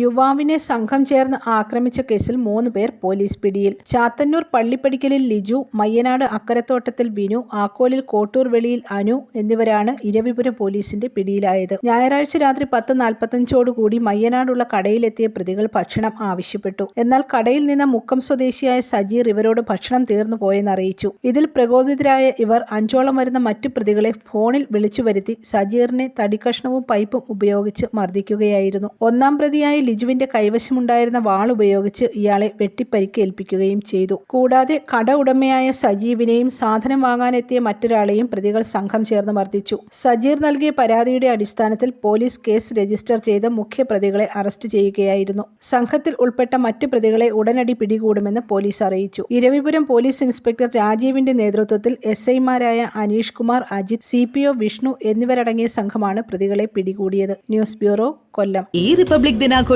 യുവാവിനെ സംഘം ചേർന്ന് ആക്രമിച്ച കേസിൽ മൂന്ന് പേർ പോലീസ് പിടിയിൽ. ചാത്തന്നൂർ പള്ളിപ്പടിക്കലിൽ ലിജു മയ്യനാട് അക്കരത്തോട്ടത്തിൽ വിനു ആക്കോലിൽ കോട്ടൂർ വെളിയിൽ അനു എന്നിവരാണ് ഇരവിപുരം പോലീസിന്റെ പിടിയിലായത്. ഞായറാഴ്ച രാത്രി പത്ത് നാൽപ്പത്തഞ്ചോടുകൂടി മയ്യനാടുള്ള കടയിലെത്തിയ പ്രതികൾ ഭക്ഷണം ആവശ്യപ്പെട്ടു. എന്നാൽ കടയിൽ നിന്ന് മുക്കം സ്വദേശിയായ സജീർ ഇവരോട് ഭക്ഷണം തീർന്നു പോയെന്ന് അറിയിച്ചു. ഇതിൽ പ്രകോപിതരായ ഇവർ അഞ്ചോളം വരുന്ന മറ്റു പ്രതികളെ ഫോണിൽ വിളിച്ചു വരുത്തി സജീറിനെ തടിക്കഷ്ണവും പൈപ്പും ഉപയോഗിച്ച് മർദ്ദിക്കുകയായിരുന്നു. ഒന്നാം പ്രതിയായ ലിജുവിന്റെ കൈവശമുണ്ടായിരുന്ന വാൾ ഉപയോഗിച്ച് ഇയാളെ വെട്ടിപ്പരിക്കേൽപ്പിക്കുകയും ചെയ്തു. കൂടാതെ കട ഉടമയായ സജീവിനെയും സാധനം വാങ്ങാനെത്തിയ മറ്റൊരാളെയും പ്രതികൾ സംഘം ചേർന്ന് മർദ്ദിച്ചു. സജീർ നൽകിയ പരാതിയുടെ അടിസ്ഥാനത്തിൽ പോലീസ് കേസ് രജിസ്റ്റർ ചെയ്ത് മുഖ്യ പ്രതികളെ അറസ്റ്റ് ചെയ്യുകയായിരുന്നു. സംഘത്തിൽ ഉൾപ്പെട്ട മറ്റു പ്രതികളെ ഉടനടി പിടികൂടുമെന്ന് പോലീസ് അറിയിച്ചു. ഇരവിപുരം പോലീസ് ഇൻസ്പെക്ടർ രാജീവിന്റെ നേതൃത്വത്തിൽ എസ് ഐമാരായ Aneesh Kumar Ajith C P O Vishnu എന്നിവരടങ്ങിയ സംഘമാണ് പ്രതികളെ പിടികൂടിയത്. News bureau Kollam. ഈ റിപ്പബ്ലിക് ദിനാഘോഷം